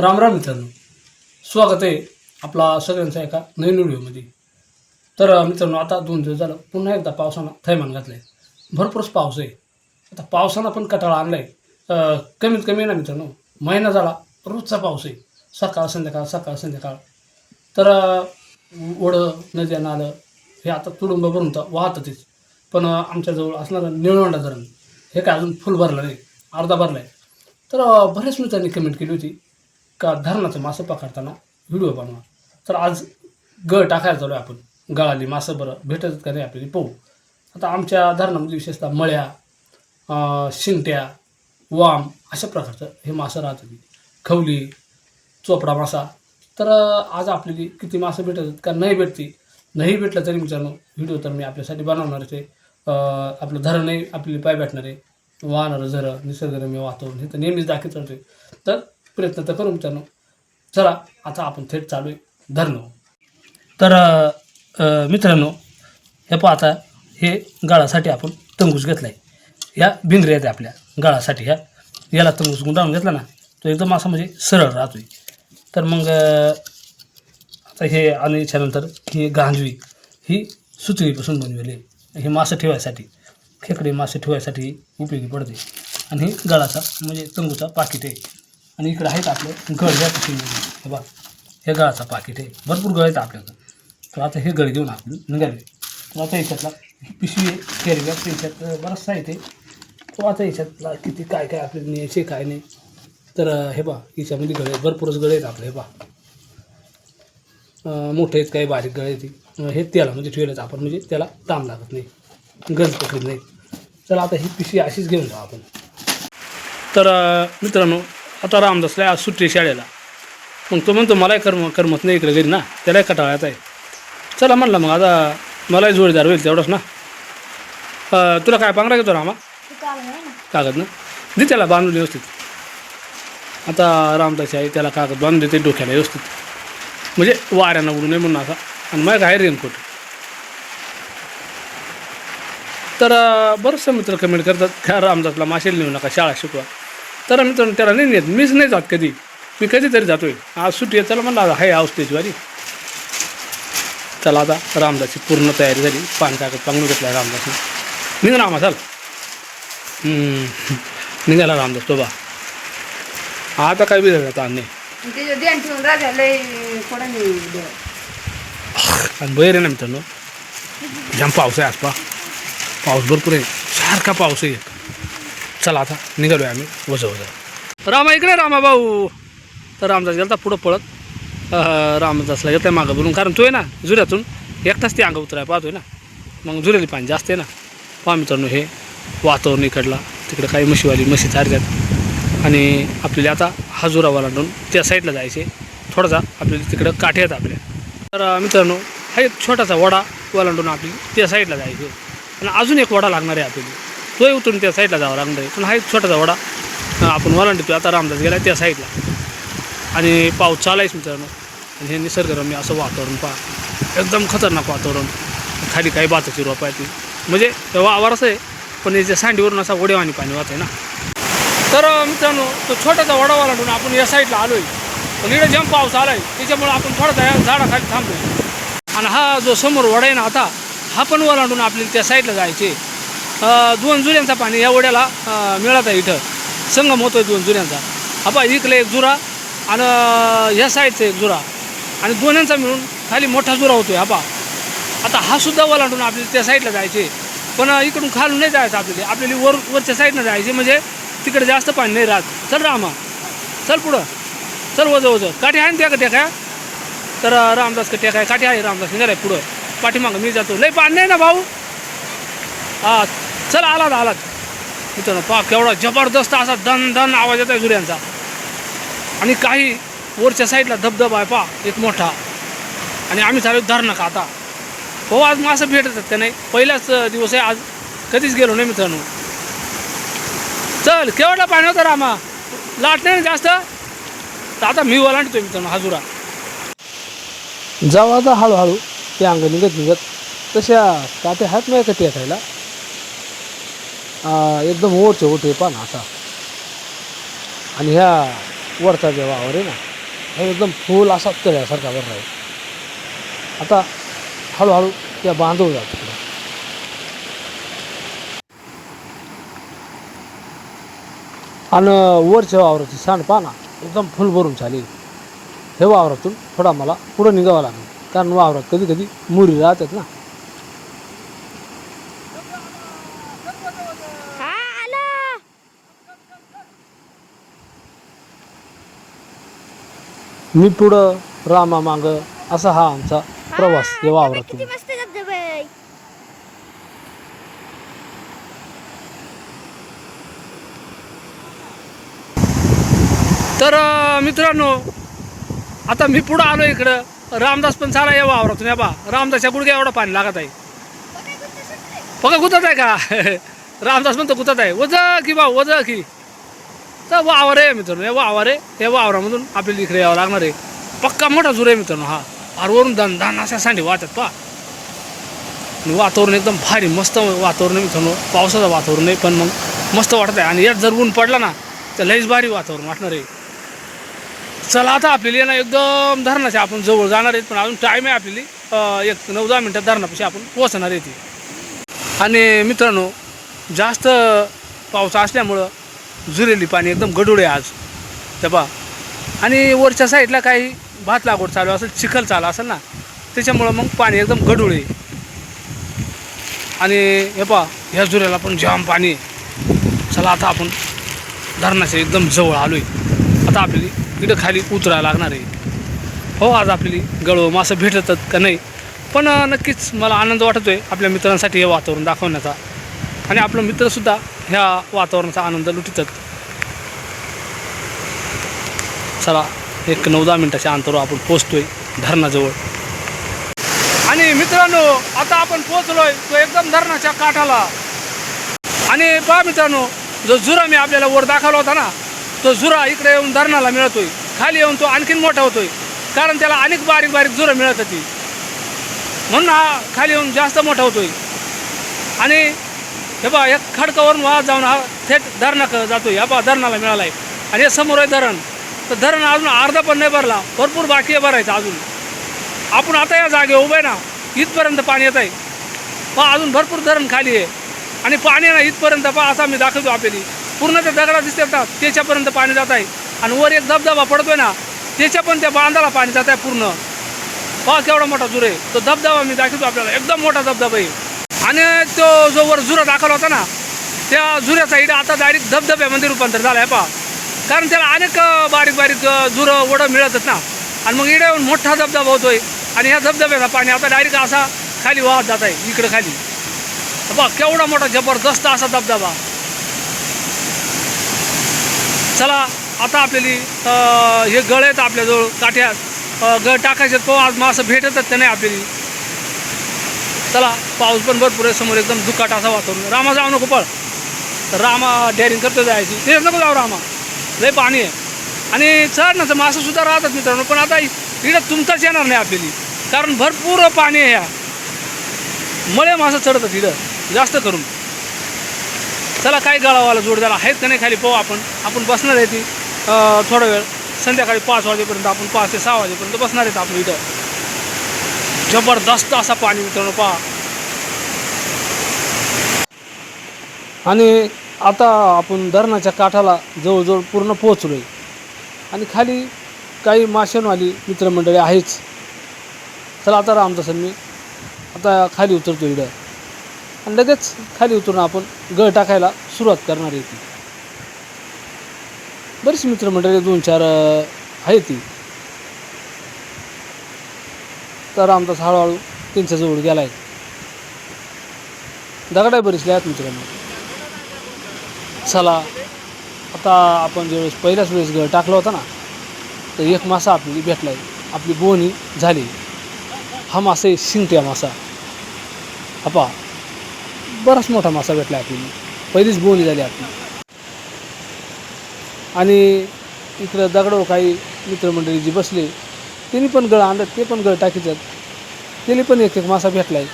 राम राम मित्रांनो. स्वागत आहे आपला सगळ्यांचा एका नवीन व्हिडिओमध्ये. तर मित्रांनो आता दोन दिवस झालं पुन्हा एकदा पावसानं थैमान घातलं आहे भरपूरच पाऊस आहे. आता पावसानं पण कटाळा आणला आहे कमीत कमी ना मित्रांनो महिना झाला रोजचा पाऊस आहे. सकाळ संध्याकाळ सकाळ संध्याकाळ. तर ओढं नद्या नालं हे आता तुडुंब भरून तर वाहतातच. पण आमच्याजवळ असणारं निळवंडा धरण हे काय अजून फुल भरलं नाही अर्धा भरला आहे तर बरेच बऱ्याच मित्रांनी कमेंट केली होती. का धरणाचं मासं पकडताना व्हिडिओ बनवा. तर आज गळ टाकायला चालू आहे आपण. गळाली मासं बरं भेटत का नाही आपल्याला? पाहू. आता आमच्या धरणामध्ये विशेषतः मळ्या शिंट्या वाम अशा प्रकारचं हे मासं राहत खवली चोपडा मासा. तर आज आपल्याला किती मासं भेटत का नाही भेटते नाही भेटलं तरी मित्रांनो व्हिडिओ तर मी आपल्यासाठी बनवणार आहे. आपलं धरणही आपल्याला पाय भेटणार आहे. वाहणारं झरं निसर्गरम्य वातावरण हे तर नेहमीच दाखवत राहते तर प्रयत्न तर करू मित्रांनो. चला आता आपण थेट चालू आहे धरणं तर मित्रांनो हे पाहता आता हे गाळासाठी आपण तंगूस घेतला आहे ह्या भिंगऱ्या आहेत आपल्या गाळासाठी ह्या. याला तंगूस गुंडाळून घेतला ना तो एकदम असा म्हणजे सरळ राहतोय. तर मग आता हे आणि याच्यानंतर ही गांजवी ही सुचवीपासून बनवलेली आहे. हे मासं ठेवायसाठी खेकडे मासे ठेवायसाठी उपयोगी पडते. आणि हे गळाचा म्हणजे तंगूचा पाकिट आहे. आणि इकडं आहेत आपलं गळ या पिशवीमध्ये हे बा हे गळाचा पाकिट आहे. भरपूर गळ आहेत आपल्याकडं. तर आता हे गळ घेऊन आपण निघाले. तर आता याच्यातला ही पिशवी आहे केरव्या याच्यात त्याच्यात बराच साहित्य तो आता याच्यातला किती काय काय आपल्याला न्यायचे काय नाही. तर हे बा याच्यामध्ये गळे भरपूरच गळे आहेत आपले हे बा मोठे आहेत काही बारीक गळे आहेत. हे त्याला म्हणजे ठेवलेत आपण म्हणजे त्याला ताम लागत नाही. गंज पकडत नाही. चला आता ही पिशवी अशीच घेऊन जाऊ आपण. तर मित्रांनो आता रामदासला आज सुट्टी आहे शाळेला. मग तो म्हणतो मलाही कर्म करमत नाही इकडे घरी ना त्यालाही कटाळ्यात आहे. चला म्हणलं मग आता मलाही जोडीदार होईल तेवढंच ना. तुला काय पांगरा घेतो रामा? कागद ना? दे त्याला बांधून व्यवस्थित. आता रामदास आहे त्याला कागद बांधून देते डोक्याला व्यवस्थित. म्हणजे वाऱ्यानं उडू नये म्हणून असा आणि मग आहे रेनकोट. तर अं, मित्र कमेंट करतात का रामदासला माशेल नेऊ नका शाळा शिकवा. तर मित्रांनो त्याला नाही नेत. मीच नाही जात कधी. मी कधीतरी जातोय. आज सुट्टी आहे चला म्हणलं आता हाय औषधाची वारी चला आता रामदासची पूर्ण तयारी झाली. पान कागद पांगून घेतला रामदासने. निघा रामा चाल. निघाला रामदास तो बा. आता काय बिघडला ताण नाही त्याचं बैर आहे ना मित्रांनो. जाम पाऊस आहे आसपा पाऊस भरपूर आहे. सारखा पाऊस आहे चला आता निघालो आहे आम्ही. वज वज रामा इकडे रामा भाऊ. तर रामदास गेला पुढं पळत. रामदासला घेतला मागं बोलून. कारण तो आहे ना जुऱ्यातून एकटाच ते अंग उतराय पाहतोय ना. मग जुऱ्याली पाणी जास्त आहे ना. पहा मित्रांनो हे वातावरण इकडला. तिकडे काही म्हशीवाली म्हशी चारतात आणि आपल्याला आता हा जुरा ओलांडून त्या साईडला जायचे थोडासा आपल्याला तिकडं काठे आहेत आपल्या. तर मित्रांनो हा एक छोटासा वडा ओलांडून आपली त्या साईडला जायचं आणि अजून एक वडा लागणार आहे आपल्याला. तोही उतरून त्या साईडला जावं लागणार आहे. पण हा एक छोटासा वडा. आपण वलांडतो आता रामदास गेला त्या साईडला आणि पाऊस चालायच मित्रांनो. आणि हे निसर्गरम्य असं वातावरण पहा. एकदम खतरनाक वातावरण. खाली काही बाताची आहे ती म्हणजे तेव्हा आवार असं आहे पण याच्या सांडीवरून असा ओढेवानी पाणी वाहत आहे ना. तर मित्रांनो तो छोटासा वडा ओलांडून आपण या साईडला आलो आहे पण इकडे जेम पाऊस आला आहे त्याच्यामुळे आपण थोडासा या झाडाखाली थांबलो आणि हा जो समोर वडा आहे ना आता हा पण ओलांडून आपल्याला त्या साईडला जायचे दोन जुऱ्यांचा पाणी या वड्याला मिळत आहे इथं. संगम होतो आहे दोन जुऱ्यांचा हा इकडे एक जुरा आणि ह्या साईडचा एक जुरा. आणि दोन्यांचा मिळून खाली मोठा जुरा होतो हा आता हा सुद्धा ओलांडून आपल्याला त्या साईडला जायचे. पण इकडून खालून नाही जायचं आपल्याला. आपल्याला वर वरच्या साईडनं जायचे म्हणजे तिकडे जास्त पाणी नाही राहत. चल रामा चल पुढं. चल वज वज. काठी आहे ना त्या का त्या काय? तर रामदास का काय? काठी आहे रामदास. निघालाय पुढं. पाठीमागं मी जातो. लय पाणी नाही ना भाऊ? हा. चल आलात आलात. मित्रांनो पहा केवढा जबरदस्त असा दन दन आवाज येत आहे जुऱ्यांचा आणि काही वरच्या साईडला धबधबा आहे पहा एक मोठा. आणि आम्ही चालू धरणं का आता हो आज मग असं भेटतात का नाही. पहिलाच दिवस आहे आज कधीच गेलो नाही मित्रांनो. चल केवढा पाणी होतं रामा? लाट नाही ना जास्त? तर आता मी ओलांडतोय मित्रांनो हाजुरा. जाऊ आता हळूहळू. ते अंग निघत निघत तशा काटे हात नाही का टेकायला एकदम ओढचे ओढे पहा ना असा. आणि ह्या वरचा जे वावर आहे ना हे एकदम फुल असा तळ्यासारखा बरं आहे. आता हळूहळू त्या बांधव जातो तिकडं आणि वरच्या वावराची सांड पाना एकदम फुल भरून झाली. हे वावरातून थोडा मला पुढं निघावं लागेल. कारण वावरात कधी कधी मुरी राहतात ना हा आलो मी पुढं रामा मांग असा हा आमचा प्रवास या वावरातून. तर मित्रांनो आता मी पुढं आलो इकडं. रामदास पण चाला या वावरातून. या बा रामदासच्या गुडघ्या एवढं पाणी लागत आहे. बघा गुतत आहे का? रामदास म्हणतो गुतत आहे. वज की बा वज की. तर वावर आहे मित्रांनो हे वावर आहे. या वावरामधून आपल्याला इकडे यावं लागणार आहे. पक्का मोठा जुर आहे मित्रांनो हा. आरवरून दन दन अशा सांडी वाहतात पा वातावरण एकदम भारी मस्त वातावरण आहे मित्रांनो. पावसाचं वातावरण आहे पण मग मस्त वाटत आहे. आणि यात जर ऊन पडला ना तर लईच भारी वातावरण वाटणार आहे. चला आता आपल्याला ना एकदम धरणाच्या आपण जवळ जाणार आहेत पण अजून टाईम आहे आपल्याला. एक नऊ दहा मिनटात धरणापाशी आपण पोहोचणार आहे ती आणि मित्रांनो जास्त पाऊस असल्यामुळं जुरेली पाणी एकदम गडूळ आहे आज. त्या पा आणि वरच्या साईडला काही भात लागवड चालू असेल चिखल चालू असेल ना त्याच्यामुळं मग पाणी एकदम गडूळ आहे. आणि हे पा ह्या जुऱ्याला पण जाम पाणी आहे. चला आता आपण धरणाच्या एकदम जवळ आलो आहे आता आपली इकडं खाली उतरायला लागणार आहे. हो आज आपली गळव मासं भेटतात का नाही? पण नक्कीच मला आनंद वाटतो आहे आपल्या मित्रांसाठी हे वातावरण दाखवण्याचा. आणि आपलं मित्रसुद्धा ह्या वातावरणाचा आनंद लुटितात. चला एक नऊ दहा मिनटाच्या अंतरावर आपण पोचतोय धरणाजवळ. आणि मित्रांनो आता आपण पोचलोय तो एकदम धरणाच्या काठाला. आणि पहा मित्रांनो जो जुरा मी आपल्याला वर दाखवला होता ना तो जुरा इकडे येऊन धरणाला मिळतोय. खाली येऊन तो आणखीन मोठा होतोय. कारण त्याला अनेक बारीक बारीक जुरं मिळत होती म्हणून हा खाली येऊन जास्त मोठा होतोय. आणि हे बा एक खडकावरून वाहत जाऊन हा थेट धरणाक जातो हा बा धरणाला मिळाला आहे आणि हे समोर आहे धरण. तर धरण अजून अर्धा पण नाही भरला. भरपूर बाकी आहे भरायचं अजून. आपण आता या जागे उभे आहे ना इथपर्यंत पाणी येत आहे. पहा अजून भरपूर धरण खाली आहे. आणि पाणी आहे ना इथपर्यंत पहा असा मी दाखवतो आपल्याला. पूर्ण त्या दगडा दिसते ना त्याच्यापर्यंत पाणी जात आहे. आणि वर एक धबधबा पडतोय ना त्याच्या पण त्या बांधाला पाणी जात आहे पूर्ण. पहा केवढा मोठा जुर आहे. तो धबधबा मी दाखवतो आपल्याला. एकदम मोठा धबधबा आहे. आणि तो जो वर जुरा दाखवला होता ना त्या जुऱ्याचा इडा आता डायरेक्ट धबधब्यामध्ये रूपांतर झाला आहे पहा. कारण त्याला अनेक बारीक बारीक जुरं वडं मिळतात ना. आणि मग इडे येऊन मोठा धबधबा होतोय आणि ह्या धबधब्याचा पाणी आता डायरेक्ट असा खाली वाहत जात आहे इकडं खाली. बघ केवढा मोठा जबरदस्त असा धबधबा. चला आता आपल्याली हे गळ आहेत आपल्याजवळ काठ्यात. गळ टाकायचे तो आज मग असं भेटतच नाही आपल्याली. चला पाऊस पण भरपूर आहे समोर एकदम दुकाट असा वातावरण. रामा जाऊ नको पळ. तर रामा डेअरिंग करतो जायची. ते नको जाऊ रामा. लय पाणी आहे. आणि चढ ना तर मासंसुद्धा राहतात मित्रांनो पण आता इकडं तुमचाच येणार नाही आपल्याली. कारण भरपूर पाणी आहे ह्या मळे मासं चढतात इकडं जास्त करून. चला काय गळावाला जोडदार आहेत का नाही खाली? पाहू आपण. आपण बसणार आहे ती थोडा वेळ. संध्याकाळी पाच वाजेपर्यंत आपण पाच ते सहा वाजेपर्यंत बसणार आहेत आपण इथं. जबरदस्त असा पाणी मित्रांनो पहा. आणि आता आपण धरणाच्या काठाला जवळजवळ पूर्ण पोहोचलो आहे आणि खाली काही माशांवाली मित्रमंडळी आहेच. चला आता रामदासन मी आता खाली उतरतो इकडं आणि लगेच खाली उतरून आपण गळ टाकायला सुरुवात करणार आहे ती. बरीच मित्रमंडळी दोन चार आहे ती. तर रामदास हळूहळू त्यांच्याजवळ गेला आहे दगडाय बरीचले आहेत मित्रांनो. चला आता आपण ज्यावेळेस पहिल्याच वेळेस गळ टाकला होता ना तर एक मासा आपली भेटला आहे आपली बोनी झाली. हा मासा आहे शिंगट्या मासा. आपा बराच मोठा मासा भेटला आपली पहिलीच बोनी झाली आपली. आणि इकडं दगडावर काही मित्रमंडळी जी बसले त्यांनी पण गळ आणलं ते पण गळ टाकीतात त्यांनी पण एक एक मासा भेटला आहे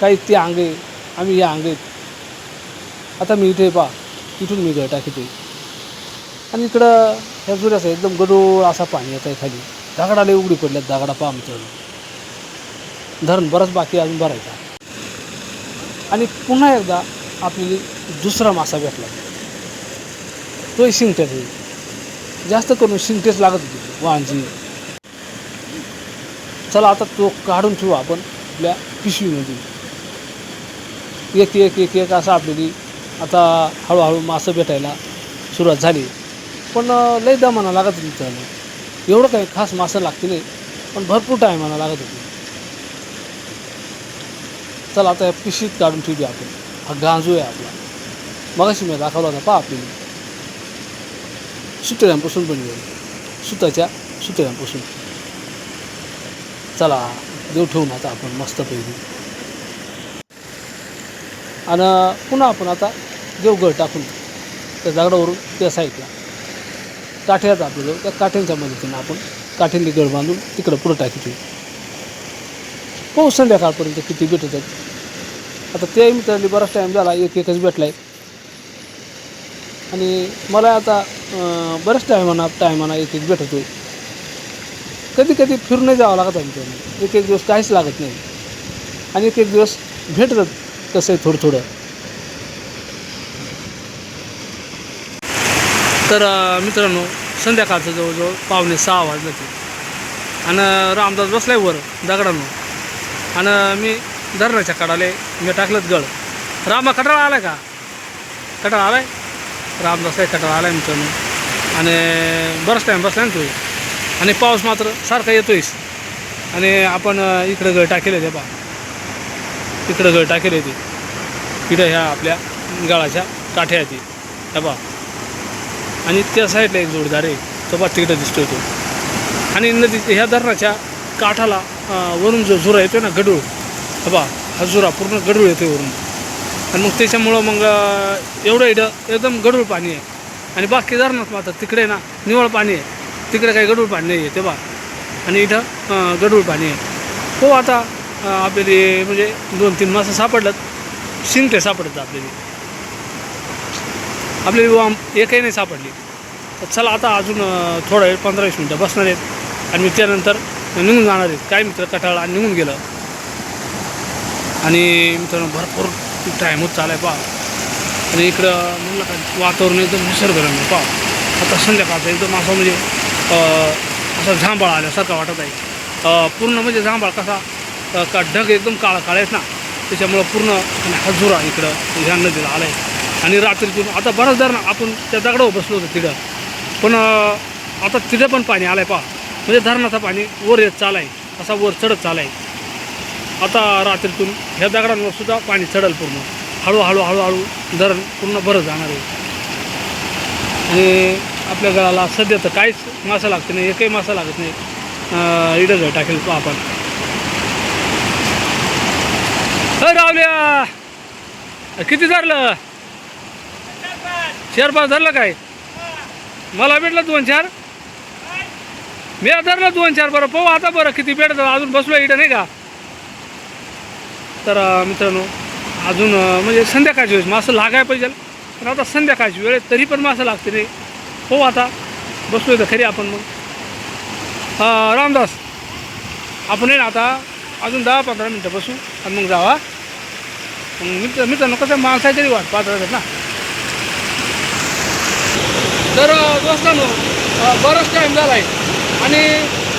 काही ते अंगे आम्ही या अंगेत आता मी इथे पा इथून मी गळ टाकीते. आणि इकडं ह्या जुऱ्याचं एकदम गडूळ असा पाणी येत आहे खाली. दगडाला उघडी पडल्यात दगडा पा मित्रांनो धरण बरंच बाकी अजून भरायचा आणि पुन्हा एकदा आपली दुसरा मासा भेटला. तोही शिंगट्यात जास्त करून शिंगटेच लागत होती वांजी. चला आता तो काढून ठेवू आपण आपल्या पिशवीमध्ये. एक एक एक एक असं आपल्याला आता हळूहळू मासं भेटायला सुरुवात झाली. पण लई दमाना लागत होती त्याला एवढं काही खास मासं लागते नाही पण भरपूर टायमाला लागत होती. चला आता या पिशीत काढून ठेवू आपण. हा गांजू आहे आपला. मगाशी मी दाखवला होता पहा आपल्याला. सुतळ्यांपासून बनवेल सुताच्या सुतळ्यांपासून. चला देव ठेवून आता आपण मस्त पैकी. आणि पुन्हा आपण आता देवगड टाकून त्या दगडावरून त्या साईडला काठ्याचा आपल्याला त्या काठ्यांच्या मदतीनं आपण काठ्यांनी गड बांधून तिकडं पुढं टाकीतो पाऊस संध्याकाळपर्यंत किती भेटत आहेत आता ते मित्रांनी बराच टाईम झाला एक एकच भेटला आहे आणि मला आता बऱ्याच टायमाना टायमाना एक एक भेटतो आहे कधी कधी फिरून जावं लागत आहे एक एक दिवस काहीच लागत नाही. आणि एक एक दिवस भेटतात कसं आहे थोडं थोडं तर मित्रांनो संध्याकाळचं जवळजवळ पावणे सहा वाजलं ते आणि रामदास बसलाय वर दगडानं. आणि मी धरणाच्या कडाले मी टाकलं गळ. रामा कटाळा आला का? कटाळा आलाय? रामदास आहे कटाळा आलाय मित्रांनो? आणि बरंच टाईम बसलाय ना तू आणि पाऊस मात्र सारखा येतोयस आणि आपण इकडं गळ टाकेले ते बा इकडं गळ टाकेले ते. इकडं ह्या आपल्या गाळाच्या काठ्या आहेत ह्या बा आणि त्या साईडला एक जोडदार आहे. तो बा तिकडं दिसतोय तो. आणि नदी ह्या धरणाच्या काठाला वरून जो झुरा येतो ना गडूळ हा बा हा झुरा पूर्ण गडूळ येतो वरून. आणि मग त्याच्यामुळं मग एवढं इडं एकदम गडूळ पाणी आहे. आणि बाकी धरणात मात्र तिकडे ना निवळ पाणी आहे. तिकडे काही गडूळ पाणी नाही आहे ते बा आणि इथं गडूळ पाणी आहे. हो आता आपल्याला म्हणजे दोन तीन मासं सापडलं शिंगटे सापडतात आपल्याला. आपल्याला वाम एकही नाही सापडली. तर चला आता अजून थोडा वेळ पंधरा वीस मिनटं बसणार आहेत. आणि मी त्यानंतर निघून जाणार आहेत. काय मित्र कटाळा आणि निघून गेलं. आणि मित्रांनो भरपूर टाईम होत चालाय पहा. आणि इकडं म्हणलं का वातावरण एकदम निसर्गरम्य पहा. आता संध्याकाळचं एकदम असं म्हणजे असं झांबाळ आल्यासारखं वाटत आहे. पूर्ण म्हणजे झांबाळ कसा का ढग एकदम काळा काळा आहेत ना त्याच्यामुळं पूर्ण आणि हजुरा इकडं ह्या नदीला आलं आहे आणि रात्रीतून आता बराच ना आपण त्या दगडावर बसलो होतो तिथं. पण आता तिथं पण पाणी आलं आहे पहा. म्हणजे धरणाचं पाणी वर येत चालाय असा वर चढत चालाय आता रात्रीतून ह्या दगडांवर सुद्धा पाणी चढल पूर्ण. हळूहळू हळूहळू धरण पूर्ण भरत जाणार आहे. आणि आपल्या गळाला सध्या तर काहीच मासा लागत नाही एकही मासा लागत नाही. इडं टाकेल आपण. रावल्या! किती धरलं? चार पाच धरलं काय? मला भेटलं दोन चार? मी धरलं दोन चार बरं. पाहू आता बरं किती भेटतं. अजून बसलो इडं नाही का? तर मित्रांनो अजून म्हणजे संध्याकाळची वेळेस मासं लागाय पाहिजे. पण आता संध्याकाळची वेळ तरी पण मासं लागते नाही. हो आता बसलो तर खरी आपण मग. रामदास आपण आहे ना आता अजून दहा पंधरा मिनटं बसू आणि मग जावा मग मित्र मित्रांनो कसं माणसाची तरी वाट पाहत राहतात ना. तर दोस्तांनो बरंच बराच टाईम झाला आहे आणि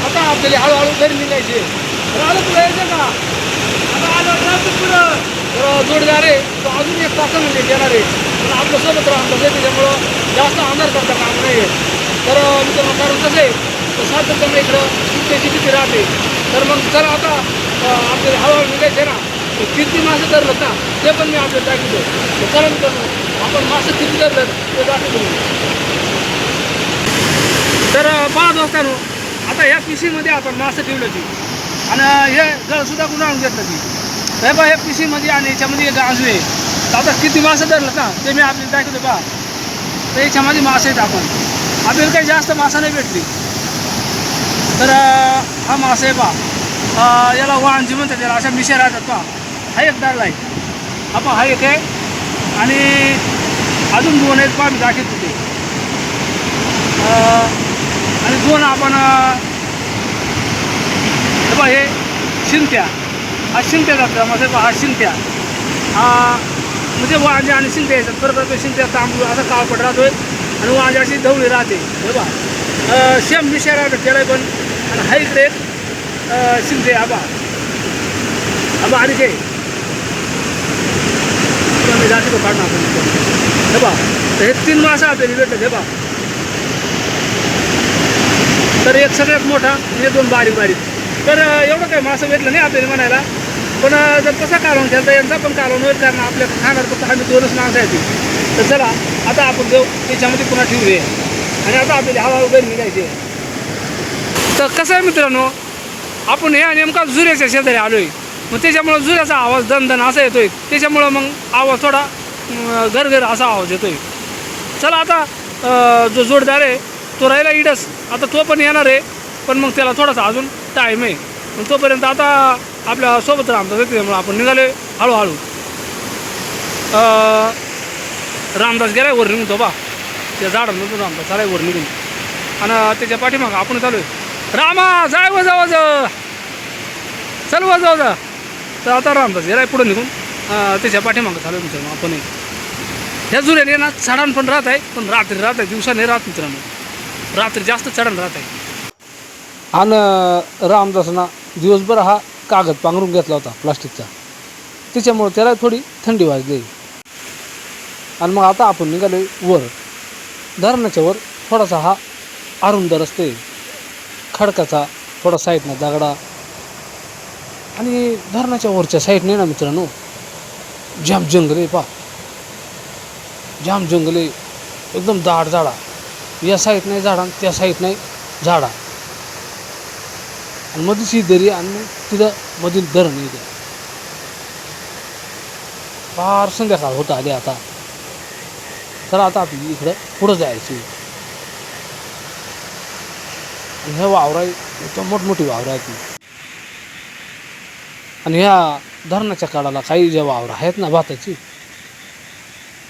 आता आपल्याला हळूहळू घरी निघायचे आलं तुला यायचं का? आता आलं ट्रॅफिक पुढं. तर जोडदार आहे. तो अजून एक तासामध्ये म्हणजे येणार आहे. पण आपल्यासोबत राहतो आहे त्याच्यामुळं जास्त आधार करता काम नाही आहे. तर मित्रांनो कारण कसं आहे तर सातत्यानं इकडं सुट्ट्याची किती राहते. तर मग चला आता आपल्याला हळूहळू निघायचे ना तर किती मासे धरलं ना ते पण मी आपल्याला दाखवतो. तर कारण मित्रांनो आपण मासे किती धरलं ते दाखवतो. तर पाहा दोस्तांनो आता ह्या पिशीमध्ये आपण मासे ठेवलं ती आणि हे सुद्धा गुंडाळून घेतलं ती हे बा हे पिशीमध्ये आणि याच्यामध्ये एक गांजू आहे. तर आता किती मासे धरलं ना ते मी आपल्याला दाखवतो बा तर याच्यामध्ये मासे आहेत आपण. आपल्याला काही जास्त मासा नाही भेटली. तर हा मासा आहे पहा याला वांजी म्हणतात त्याला अशा मिशा राहतात बा. हा एक धरला आहे. आपण हा एक आहे. आणि अजून दोन आहेत बा मी दाखवतो ते. आणि दोन आपण हे बघा हे शिंत्या हा शिंत्या जातात मग हे हा म्हणजे वांजे आणि शिंत्या याच्यात फरक राहतो शिंत्या तांबूळ असा काळपट राहतोय आणि वांजे अशी धवळी राहते. हे बा शेम मिशा राहतं त्याला पण आणि हा इकडे एक अं, आबा आबा आणि ते मी जाते तो काढणार आपण हे बा तर हे तीन मासं आपल्याला भेटत हे बा तर एक सगळ्यात मोठा आणि हे दोन बारीक बारीक तर एवढं काही मासं भेटलं नाही आपल्याला म्हणायला. पण जर जर तसा कालवून तर यांचा पण कारण होईल कारण आपल्या खाणार फक्त आम्ही दोनच माणसं आहेत. तर चला आता आपण जाऊ त्याच्यामध्ये पुन्हा ठेवूया. आणि आता आपल्याला हवा वगैरे निघायची आहे. तर कसं आहे मित्रांनो आपण हे नेमका जुऱ्याच्या शेजारी आलो आहे मग त्याच्यामुळं जुऱ्याचा आवाज दणदण असा येतोय. त्याच्यामुळं मग आवाज थोडा घरघर असा आवाज येतोय. चला आता जो जोडदार आहे तो राहिला इडस. आता तो पण येणार आहे पण मग त्याला थोडासा अजून टाईम आहे. मग तोपर्यंत आता आपल्यासोबत रामदास आहे त्यामुळे आपण निघाले हळूहळू. रामदास गेलाय वर निघून तो बा. त्या झाडांमधून रामदास आलाय वर निघून. आणि त्याच्या पाठीमागं आपण चालू आहे रामा जाय वज वज चल वज वज तर आता रामदास गेलाय पुढं निघून. त्याच्या पाठीमागं चालू आहे मित्रांनो आपण ह्या जुऱ्याने ना चढण पण राहत आहे पण रात्री राहत आहे दिवसा नाही राहत मित्रांनो. रात्री जास्त चढण राहत आहे. आणि रामदासना दिवसभर हा कागद पांघरून घेतला होता प्लास्टिकचा. त्याच्यामुळे त्याला थोडी थंडी वाजली. आणि मग आता आपण निघालो वर. धरणाच्या वर थोडासा हा अरुंद रस्ते. खडकाचा थोडा साईडनं दगडा. आणि धरणाच्या वरच्या साईडने ना मित्रांनो जाम जंगल आहे पा. जाम जंगल आहे. एकदम दाट झाडा. या साईड नाही झाडा त्या साईड नाही झाडा. आणि मधीच ही दरी आणि मग तिथं मधील धरण येते. फार संध्याकाळ होत आली आता. तर आता आपली इकडं पुढं जायची. ह्या वावरा एकदम मोठमोठी वावरं आहेत. ती आणि ह्या धरणाच्या काळाला काही ज्या वावरं आहेत ना भाताची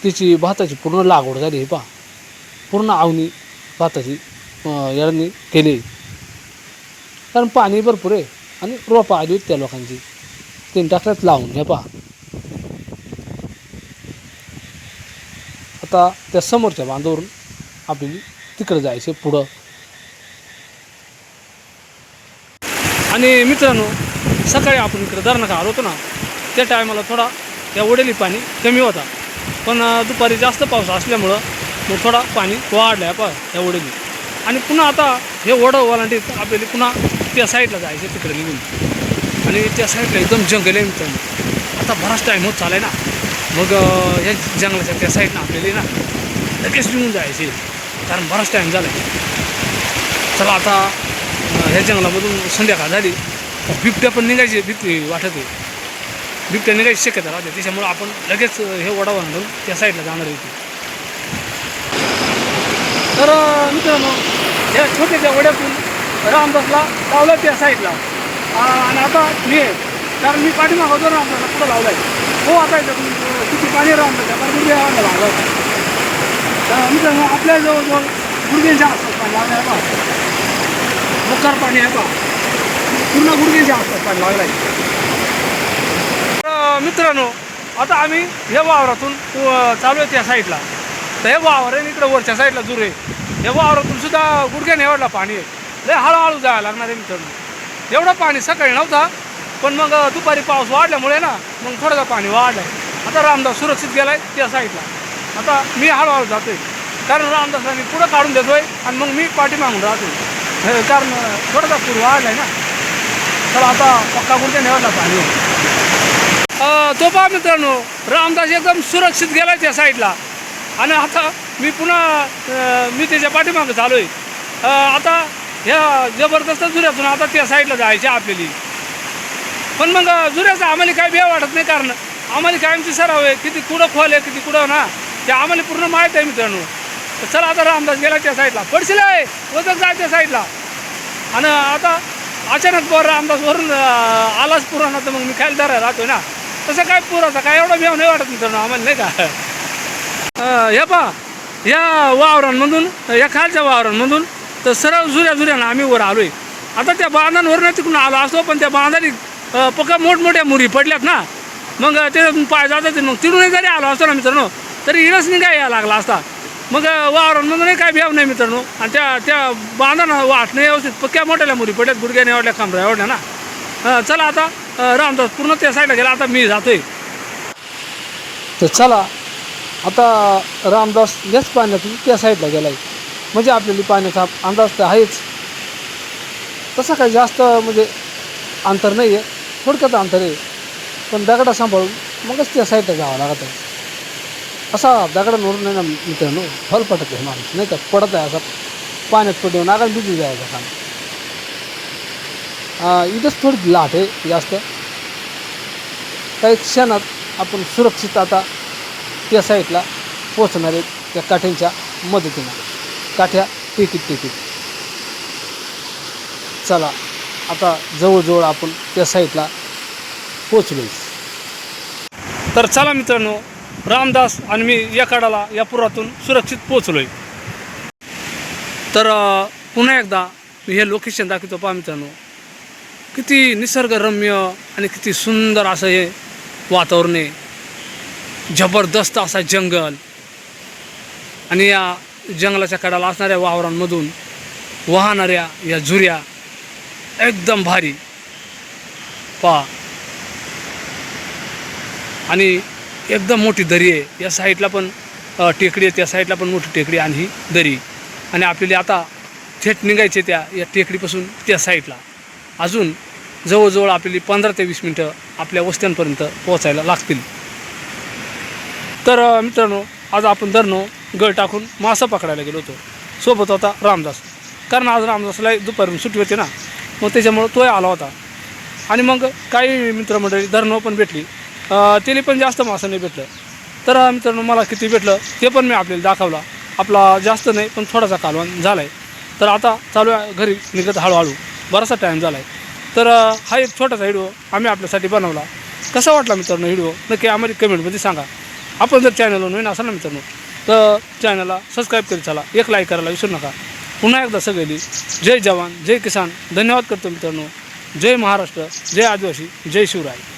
तिची भाताची पूर्ण लागवड झाली हे पा पूर्ण आवनी भाताची यांनी केली कारण पाणी भरपूर आहे आणि रोपं आली होती त्या लोकांची. तीन टाकल्यात लावून हे पहा. आता त्या समोरच्या बांधावरून आपली तिकडे जायचे पुढं. आणि मित्रांनो सकाळी आपण इकडे धरणाका आलो होतो ना त्या टायमाला थोडा या ओढेली पाणी कमी होता. पण दुपारी जास्त पाऊस असल्यामुळं मग थोडा पाणी वाढलं आहे पा या ओढेली आणि पुन्हा आता हे ओढं ओलांडीत आपल्याला पुन्हा त्या साईडला जायचं तिकडे निघून. आणि त्या साईडला एकदम जंगल आहे मित्रांनो आता बराच टाईम होत चालाय ना. मग या जंगलाच्या त्या साईडनं आपल्याला ना लगेच निघून जायचे कारण बराच टाईम झाला चला आता ह्या जंगलामधून संध्याकाळ झाली. बिबट्या पण निघायची भीती वाटत आहे. बिबट्या निघायची शक्यता राहते. त्याच्यामुळं आपण लगेच हे वडा बांधून त्या साईडला जाणार आहे तर मित्रांनो या छोट्याच्या वड्यातून रामदासला लावलं त्या साईडला. आणि आता मी आहे. कारण मी पाठीमागं होतो रामदासला कुठं लावलं आहे हो आता किती पाणी रामदासला कारण गुडघ्या लावलं होता तर मित्रांनो आपल्या जवळजवळ गुडघ्यांच्या आसपास पाणी लागलं आहे बा मोकार पाणी आहे बा पूर्ण गुडघ्यांच्या आसपास पाणी लागलं आहे मित्रांनो आता आम्ही हे वावरातून चालू आहे त्या साईडला. तर हे वावर आहे इकडं वरच्या साईडला दूर आहे. हे वावरातून सुद्धा गुडघ्या नेवाडला पाणी आहे. लय हळूहळू जायला लागणार आहे मित्रांनो एवढं पाणी सकाळी नव्हता पण मग दुपारी पाऊस वाढल्यामुळे ना मग थोडंसं पाणी वाढलं. आहे आता रामदास सुरक्षित गेलाय त्या साईडला. आता मी हळूहळू जातोय. कारण रामदासांनी पुढं काढून देतोय आणि मग मी पाठी मागून राहतोय. हे कारण अ, थोडासा पूर आहे ना. तर आता पक्का गुडघ्याने एवढला पाणी. तो पहा मित्रांनो रामदास एकदम सुरक्षित गेला त्या साईडला. आणि आता मी पुन्हा मी त्याच्या पाठीमागं झालो आहे आता ह्या जबरदस्त जुऱ्यातून आता त्या साईडला जायची आपल्याली. पण मग जुऱ्याचं आम्हाला काय भ्या वाटत नाही कारण आम्हाला काय आमची सराव आहे किती कुठं खोल आहे किती कुठं ना ते आम्हाला पूर्ण माहीत आहे मित्रांनो. तर चला आता रामदास गेला त्या साईडला. पडशील आहे वजन जाय त्या साईडला. आणि आता अचानक पोर रामदास वरून आलाच पुराणा तर मग मी खायला दरा राहतोय ना. तसं काय पुराचा काय एवढा भेव नाही वाटत मित्रांनो आम्हाला नाही का? हे पा या वावरांमधून या खालच्या वावरांमधून तर सरळ झुऱ्या जुऱ्यानं आम्ही वर आलोय. आता त्या बांधांवरनं तिकडून आलो असतो पण त्या बांधाने पक्का मोठमोठ्या मुरी पडल्यात ना. मग ते पाय जातात मग तिकडून जरी आलो असतो ना मित्रांनो तरी इडच निघाय यायला लागला असता. मग अं, नाही काय भ्याव नाही मित्रांनो. आणि त्या त्या बांधानं वाट नाही व्यवस्थित पक्क्या मोठ्याल्या मुरी पडल्यात गुडघ्याने आवडल्या खांबऱ्या एवढ्या ना. चला आता रामदास पूर्ण त्या साईडला गेला आता मी जातोय. तर चला आता रामदास याच पाण्यातून त्या साईडला गेला आहे म्हणजे आपल्याला पाण्याचा अंदाज तर आहेच. तसं काही जास्त म्हणजे अंतर नाही आहे थोडक्यात अंतर आहे. पण दगडा सांभाळून मगच त्या साईडला जावं लागत आहे. असा दगडांवरून नाही ना मित्रांनो फल पटत आहे माणूस. नाही का? पडत आहे असा. पाण्यात पडून नागा भिजून जायचं काम. इथंच थोडी लाट आहे जास्त. काही क्षणात आपण सुरक्षित आता त्या साईडला पोचणार आहेत त्या काठींच्या मदतीनं. काठ्या टेकीत टेकीत. चला आता जवळजवळ आपण त्या साईडला पोचलो तर चला मित्रांनो रामदास आणि मी या काडाला या पुरातून सुरक्षित पोचलो आहे तर पुन्हा एकदा मी हे लोकेशन दाखवतो पहा मित्रांनो. किती निसर्गरम्य आणि किती सुंदर असं हे वातावरण आहे. जबरदस्त असा जंगल. आणि या जंगलाच्या कडाला असणाऱ्या वावरांमधून वाहणाऱ्या या झुऱ्या एकदम भारी. पहा. आणि एकदम मोठी दरी आहे. या साईडला पण टेकडी आहे त्या साईडला पण मोठी टेकडी आणि ही दरी. आणि आपल्याला आता थेट निघायचे त्या या टेकडीपासून त्या साईडला. अजून जवळजवळ आपल्याला पंधरा ते वीस मिनटं आपल्या वस्त्यांपर्यंत पोहोचायला लागतील. तर मित्रांनो आज आपण धरणं गळ टाकून मासा पकडायला गेलो होतो. सोबत होता रामदास. कारण आज रामदासला दुपारून सुट्टी होती ना. मग त्याच्यामुळं तोही आला होता. आणि मग काही मित्रमंडळी धरणं पण भेटली. त्याला पण जास्त मासं नाही भेटलं. तर मित्रांनो मला किती भेटलं ते पण मी आपल्याला दाखवला. आपला जास्त नाही पण थोडासा कालवण झाला आहे तर आता चालू आहे घरी निघत हळूहळू. बराचसा टाईम झाला आहे तर हा एक छोटासा व्हिडिओ आम्ही आपल्यासाठी बनवला. कसा वाटला मित्रांनो व्हिडिओ नक्की आम्हाला कमेंटमध्ये सांगा. आपण जर चॅनलवर नवीन असाल ना मित्रांनो तर चॅनलला सबस्क्राईब करीत चला. एक लाईक करायला विसरू नका. पुन्हा एकदा सगळी जय जवान जय किसान. धन्यवाद करतो मित्रांनो. जय महाराष्ट्र जय आदिवासी जय शिवराय.